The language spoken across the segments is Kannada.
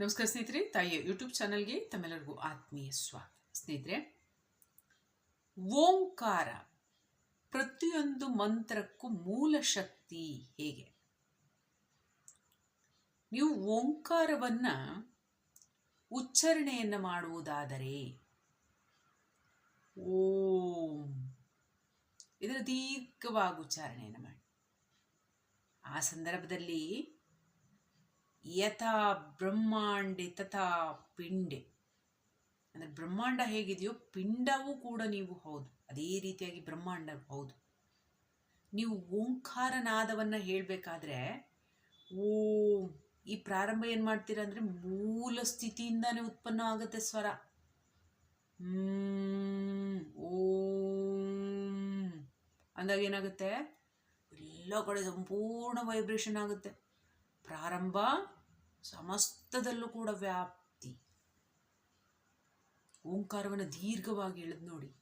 ನಮಸ್ಕಾರ ಸ್ನೇಹಿತರೆ, ತಾಯಿಯ ಯೂಟ್ಯೂಬ್ ಚಾನಲ್ಗೆ ತಮ್ಮೆಲ್ಲರಿಗೂ ಆತ್ಮೀಯ ಸ್ವಾಗತ. ಸ್ನೇಹಿತರೆ, ಓಂಕಾರ ಪ್ರತಿಯೊಂದು ಮಂತ್ರಕ್ಕೂ ಮೂಲ ಶಕ್ತಿ ಹೇಗೆ? ನೀವು ಓಂಕಾರವನ್ನ ಉಚ್ಚಾರಣೆಯನ್ನು ಮಾಡುವುದಾದರೆ, ಓಂ ಇದರ ದೀರ್ಘವಾಗಿ ಉಚ್ಚಾರಣೆಯನ್ನು ಮಾಡಿ. ಆ ಸಂದರ್ಭದಲ್ಲಿ ಯಥಾ ಬ್ರಹ್ಮಾಂಡೆ ತಥಾ ಪಿಂಡೆ. ಅಂದರೆ ಬ್ರಹ್ಮಾಂಡ ಹೇಗಿದೆಯೋ ಪಿಂಡವೂ ಕೂಡ ನೀವು ಹೌದು. ಅದೇ ರೀತಿಯಾಗಿ ಬ್ರಹ್ಮಾಂಡ ಹೌದು. ನೀವು ಓಂಕಾರನಾದವನ್ನು ಹೇಳಬೇಕಾದ್ರೆ ಓಂ, ಈ ಪ್ರಾರಂಭ ಏನು ಮಾಡ್ತೀರಾ ಅಂದರೆ ಮೂಲ ಸ್ಥಿತಿಯಿಂದಾನೇ ಉತ್ಪನ್ನ ಆಗುತ್ತೆ ಸ್ವರ. ಓಂ. ಅಂದಾಗ ಏನಾಗುತ್ತೆ? ಎಲ್ಲ ಕಡೆ ಸಂಪೂರ್ಣ ವೈಬ್ರೇಷನ್ ಆಗುತ್ತೆ. ಪ್ರಾರಂಭ ಸಮಸ್ತದಲ್ಲೂ ಕೂಡ ವ್ಯಾಪ್ತಿ. ಓಂಕಾರವನ್ನು ದೀರ್ಘವಾಗಿ ಎಳೆದು ನೋಡಿ.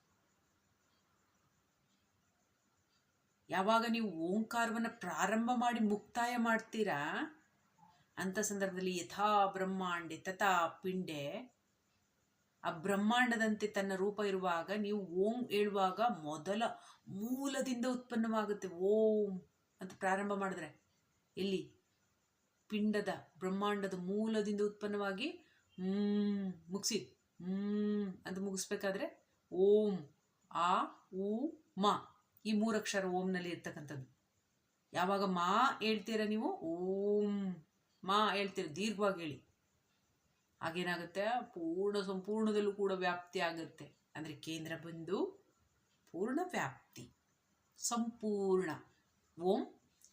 ಯಾವಾಗ ನೀವು ಓಂಕಾರವನ್ನು ಪ್ರಾರಂಭ ಮಾಡಿ ಮುಕ್ತಾಯ ಮಾಡ್ತೀರಾ? ಅಂಥ ಸಂದರ್ಭದಲ್ಲಿ ಯಥಾ ಬ್ರಹ್ಮಾಂಡೆ, ತಥಾ ಪಿಂಡೆ, ಆ ಬ್ರಹ್ಮಾಂಡದಂತೆ ತನ್ನ ರೂಪ ಇರುವಾಗ ನೀವು ಓಂ ಹೇಳುವಾಗ ಮೊದಲ ಮೂಲದಿಂದ ಉತ್ಪನ್ನವಾಗುತ್ತೆ ಓಂ ಅಂತ ಪ್ರಾರಂಭ ಮಾಡಿದ್ರೆ. ಎಲ್ಲಿ? ಪಿಂಡದ, ಬ್ರಹ್ಮಾಂಡದ ಮೂಲದಿಂದ ಉತ್ಪನ್ನವಾಗಿ ಮುಗಿಸಿ. ಹ್ಮ್ ಅಂತ ಮುಗಿಸ್ಬೇಕಾದ್ರೆ ಓಂ, ಆ ಉ ಮ. ಈ ಮೂರಕ್ಷರ ಓಂನಲ್ಲಿ ಇರ್ತಕ್ಕಂಥದ್ದು. ಯಾವಾಗ ಮಾ ಹೇಳ್ತೀರ ನೀವು? ಓಂ, ಮಾ ಹೇಳ್ತೀರ. ದೀರ್ಘವಾಗಿ ಹೇಳಿ. ಆಗೇನಾಗುತ್ತೆ ಪೂರ್ಣ ಸಂಪೂರ್ಣದಲ್ಲೂ ಕೂಡ ವ್ಯಾಪ್ತಿ ಆಗುತ್ತೆ. ಅಂದರೆ ಕೇಂದ್ರ ಬಂದು ಪೂರ್ಣ ವ್ಯಾಪ್ತಿ. ಸಂಪೂರ್ಣ. ಓಂ,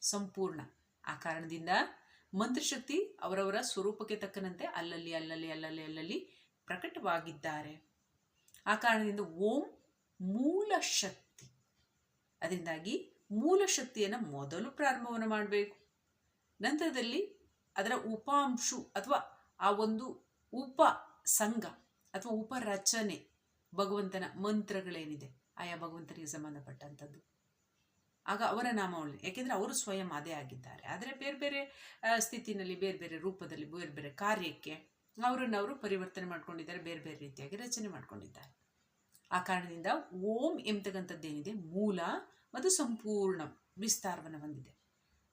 ಸಂಪೂರ್ಣ. ಆ ಕಾರಣದಿಂದ ಮಂತ್ರಶಕ್ತಿ ಅವರವರ ಸ್ವರೂಪಕ್ಕೆ ತಕ್ಕನಂತೆ ಅಲ್ಲಲ್ಲಿ ಅಲ್ಲಲ್ಲಿ ಅಲ್ಲಲ್ಲಿ ಅಲ್ಲಲ್ಲಿ ಪ್ರಕಟವಾಗಿದ್ದಾರೆ. ಆ ಕಾರಣದಿಂದ ಓಂ ಮೂಲ ಶಕ್ತಿ ಅದರಿಂದಾಗಿ ಮೂಲ ಶಕ್ತಿಯನ್ನು ಮೊದಲು ಪ್ರಾರಂಭವನ್ನು ಮಾಡಬೇಕು. ನಂತರದಲ್ಲಿ ಅದರ ಉಪಾಂಶು ಅಥವಾ ಆ ಒಂದು ಉಪ ಸಂಘ ಅಥವಾ ಉಪರಚನೆ ಭಗವಂತನ ಮಂತ್ರಗಳೇನಿದೆ, ಆಯಾ ಭಗವಂತನಿಗೆ ಸಂಬಂಧಪಟ್ಟಂಥದ್ದು. ಆಗ ಅವರ ನಾಮವಳಿ ಯಾಕೆಂದರೆ ಅವರು ಸ್ವಯಂ ಅದೇ ಆಗಿದ್ದಾರೆ. ಆದರೆ ಬೇರೆ ಬೇರೆ ಸ್ಥಿತಿನಲ್ಲಿ ಬೇರೆ ಬೇರೆ ರೂಪದಲ್ಲಿ ಬೇರೆ ಬೇರೆ ಕಾರ್ಯಕ್ಕೆ ಅವರನ್ನು ಅವರು ಪರಿವರ್ತನೆ ಮಾಡ್ಕೊಂಡಿದ್ದಾರೆ, ಬೇರೆ ಬೇರೆ ರೀತಿಯಾಗಿ ರಚನೆ ಮಾಡ್ಕೊಂಡಿದ್ದಾರೆ. ಆ ಕಾರಣದಿಂದ ಓಂ ಎಂಬತಕ್ಕಂಥದ್ದೇನಿದೆ, ಮೂಲ ಮತ್ತು ಸಂಪೂರ್ಣ ವಿಸ್ತಾರವನ್ನು ಹೊಂದಿದೆ.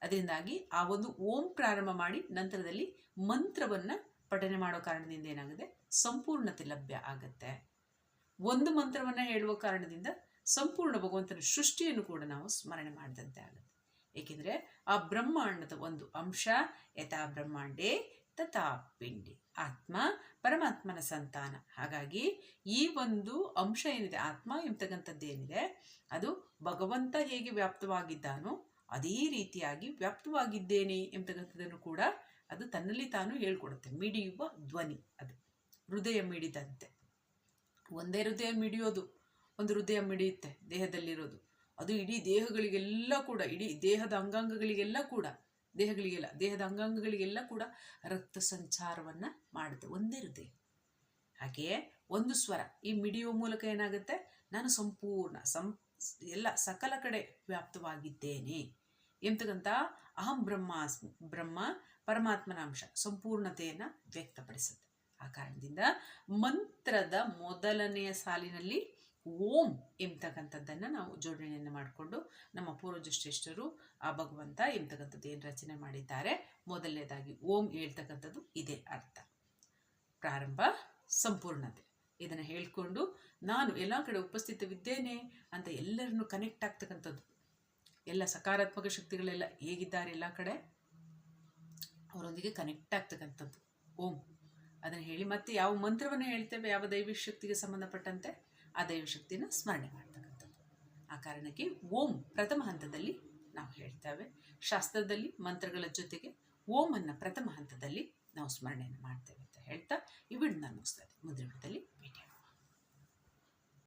ಅದರಿಂದಾಗಿ ಆ ಒಂದು ಓಂ ಪ್ರಾರಂಭ ಮಾಡಿ ನಂತರದಲ್ಲಿ ಮಂತ್ರವನ್ನು ಪಠನೆ ಮಾಡೋ ಕಾರಣದಿಂದ ಏನಾಗುತ್ತೆ? ಸಂಪೂರ್ಣತೆ ಲಭ್ಯ ಆಗುತ್ತೆ. ಒಂದು ಮಂತ್ರವನ್ನು ಹೇಳುವ ಕಾರಣದಿಂದ ಸಂಪೂರ್ಣ ಭಗವಂತನ ಸೃಷ್ಟಿಯನ್ನು ಕೂಡ ನಾವು ಸ್ಮರಣೆ ಮಾಡಿದಂತೆ ಆಗುತ್ತೆ. ಏಕೆಂದರೆ ಆ ಬ್ರಹ್ಮಾಂಡದ ಒಂದು ಅಂಶ, ಯಥಾ ಬ್ರಹ್ಮಾಂಡೇ ತಥಾ ಪಿಂಡಿ. ಆತ್ಮ ಪರಮಾತ್ಮನ ಸಂತಾನ. ಹಾಗಾಗಿ ಈ ಒಂದು ಅಂಶ ಏನಿದೆ, ಆತ್ಮ ಎಂಬತಕ್ಕಂಥದ್ದೇನಿದೆ ಅದು ಭಗವಂತ ಹೇಗೆ ವ್ಯಾಪ್ತವಾಗಿದ್ದಾನೋ ಅದೇ ರೀತಿಯಾಗಿ ವ್ಯಾಪ್ತವಾಗಿದ್ದೇನೆ ಎಂಬತಕ್ಕಂಥದ್ದನ್ನು ಕೂಡ ಅದು ತನ್ನಲ್ಲಿ ತಾನು ಹೇಳ್ಕೊಡುತ್ತೆ. ಮಿಡಿಯುವ ಧ್ವನಿ ಅದು. ಹೃದಯ ಮಿಡಿದಂತೆ. ಒಂದೇ ಹೃದಯ ಮಿಡಿಯೋದು. ಒಂದು ಹೃದಯ ಮಿಡಿಯುತ್ತೆ ದೇಹದಲ್ಲಿರೋದು. ಅದು ಇಡೀ ದೇಹಗಳಿಗೆಲ್ಲ ಕೂಡ, ಇಡೀ ದೇಹದ ಅಂಗಾಂಗಗಳಿಗೆಲ್ಲ ಕೂಡ, ದೇಹಗಳಿಗೆಲ್ಲ, ದೇಹದ ಅಂಗಾಂಗಗಳಿಗೆಲ್ಲ ಕೂಡ ರಕ್ತ ಸಂಚಾರವನ್ನು ಮಾಡುತ್ತೆ, ಒಂದೇ ಹೃದಯ. ಹಾಗೆಯೇ ಒಂದು ಸ್ವರ, ಈ ಮಿಡಿಯುವ ಮೂಲಕ ಏನಾಗುತ್ತೆ? ನಾನು ಸಂಪೂರ್ಣ, ಸಂ, ಎಲ್ಲ ಸಕಲ ಕಡೆ ವ್ಯಾಪ್ತವಾಗಿದ್ದೇನೆ. ಎಂತಕ್ಕಂಥ ಅಹಂ ಬ್ರಹ್ಮಾಸ್ಮಿ ಬ್ರಹ್ಮ ಪರಮಾತ್ಮನ ಅಂಶ, ಸಂಪೂರ್ಣತೆಯನ್ನು ವ್ಯಕ್ತಪಡಿಸುತ್ತೆ. ಆ ಕಾರಣದಿಂದ ಮಂತ್ರದ ಮೊದಲನೆಯ ಸಾಲಿನಲ್ಲಿ ಓಂ ಎಂಬತಕ್ಕಂಥದ್ದನ್ನು ನಾವು ಜೋಡಣೆಯನ್ನು ಮಾಡಿಕೊಂಡು ನಮ್ಮ ಪೂರ್ವಜ ಶ್ರೇಷ್ಠರು ಆ ಭಗವಂತ ಎಂಬತಕ್ಕಂಥದ್ದು ಏನು ರಚನೆ ಮಾಡಿದ್ದಾರೆ. ಮೊದಲನೇದಾಗಿ ಓಂ ಹೇಳ್ತಕ್ಕಂಥದ್ದು ಇದೇ ಅರ್ಥ. ಪ್ರಾರಂಭ, ಸಂಪೂರ್ಣತೆ. ಇದನ್ನು ಹೇಳಿಕೊಂಡು ನಾನು ಎಲ್ಲ ಕಡೆ ಉಪಸ್ಥಿತವಿದ್ದೇನೆ ಅಂತ ಎಲ್ಲರನ್ನು ಕನೆಕ್ಟ್ ಆಗ್ತಕ್ಕಂಥದ್ದು. ಎಲ್ಲ ಸಕಾರಾತ್ಮಕ ಶಕ್ತಿಗಳೆಲ್ಲ ಹೇಗಿದ್ದಾರೆ ಎಲ್ಲ ಕಡೆ? ಅವರೊಂದಿಗೆ ಕನೆಕ್ಟ್ ಆಗ್ತಕ್ಕಂಥದ್ದು. ಓಂ. ಅದನ್ನು ಹೇಳಿ ಮತ್ತೆ ಯಾವ ಮಂತ್ರವನ್ನು ಹೇಳ್ತೇವೆ, ಯಾವ ದೈವಿಕ ಶಕ್ತಿಗೆ ಸಂಬಂಧಪಟ್ಟಂತೆ? ಆ ದೈವಶಕ್ತಿನ ಸ್ಮರಣೆ ಮಾಡ್ತಕ್ಕಂಥದ್ದು. ಆ ಕಾರಣಕ್ಕೆ ಓಂ ಪ್ರಥಮ ಹಂತದಲ್ಲಿ ನಾವು ಹೇಳ್ತೇವೆ. ಶಾಸ್ತ್ರದಲ್ಲಿ, ಮಂತ್ರಗಳ ಜೊತೆಗೆ ಓಮನ್ನು ಪ್ರಥಮ ಹಂತದಲ್ಲಿ ನಾವು ಸ್ಮರಣೆಯನ್ನು ಮಾಡ್ತೇವೆ ಅಂತ ಹೇಳ್ತಾ ಇವಿಡ್ ನಾನು ಮುಗಿಸ್ತೇವೆ ಮುಂದಿನ ವಿಡಿಯೋದಲ್ಲಿ